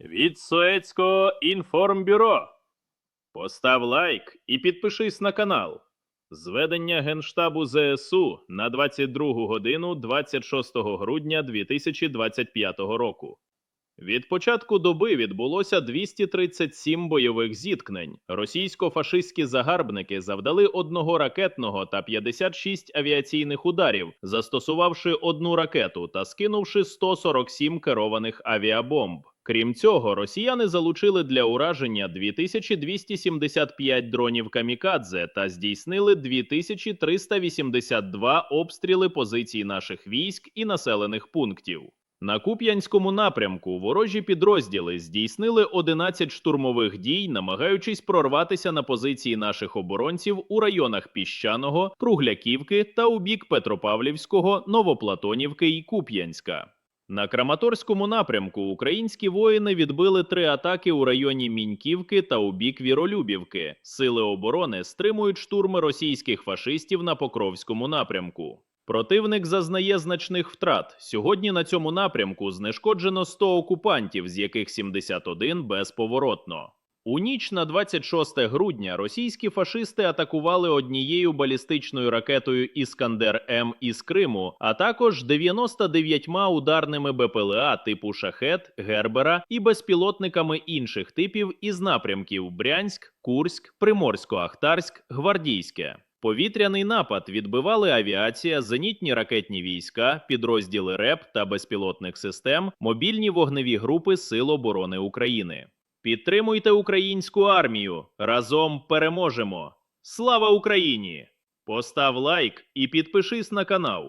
Від Суецького інформбюро. Постав лайк і підпишись на канал. Зведення Генштабу ЗСУ на 22 годину 26 грудня 2025 року. Від початку доби відбулося 237 бойових зіткнень. Російсько-фашистські загарбники завдали одного ракетного та 56 авіаційних ударів, застосувавши одну ракету та скинувши 147 керованих авіабомб. Крім цього, росіяни залучили для ураження 2275 дронів камікадзе та здійснили 2382 обстріли позицій наших військ і населених пунктів. На Куп'янському напрямку ворожі підрозділи здійснили 11 штурмових дій, намагаючись прорватися на позиції наших оборонців у районах Піщаного, Кругляківки та у бік Петропавлівського, Новоплатонівки і Куп'янська. На Краматорському напрямку українські воїни відбили три атаки у районі Міньківки та у бік Віролюбівки. Сили оборони стримують штурми російських фашистів на Покровському напрямку. Противник зазнає значних втрат. Сьогодні на цьому напрямку знешкоджено 100 окупантів, з яких 71 безповоротно. У ніч на 26 грудня російські фашисти атакували однією балістичною ракетою Іскандер М із Криму, а також 99 ударними БПЛА типу Шахет, Гербера і безпілотниками інших типів із напрямків Брянськ, Курськ, Приморсько-Ахтарськ, Гвардійське. Повітряний напад відбивали авіація, зенітні ракетні війська, підрозділи РЕП та безпілотних систем, мобільні вогневі групи Сил оборони України. Підтримуйте українську армію. Разом переможемо. Слава Україні! Постав лайк і підпишись на канал.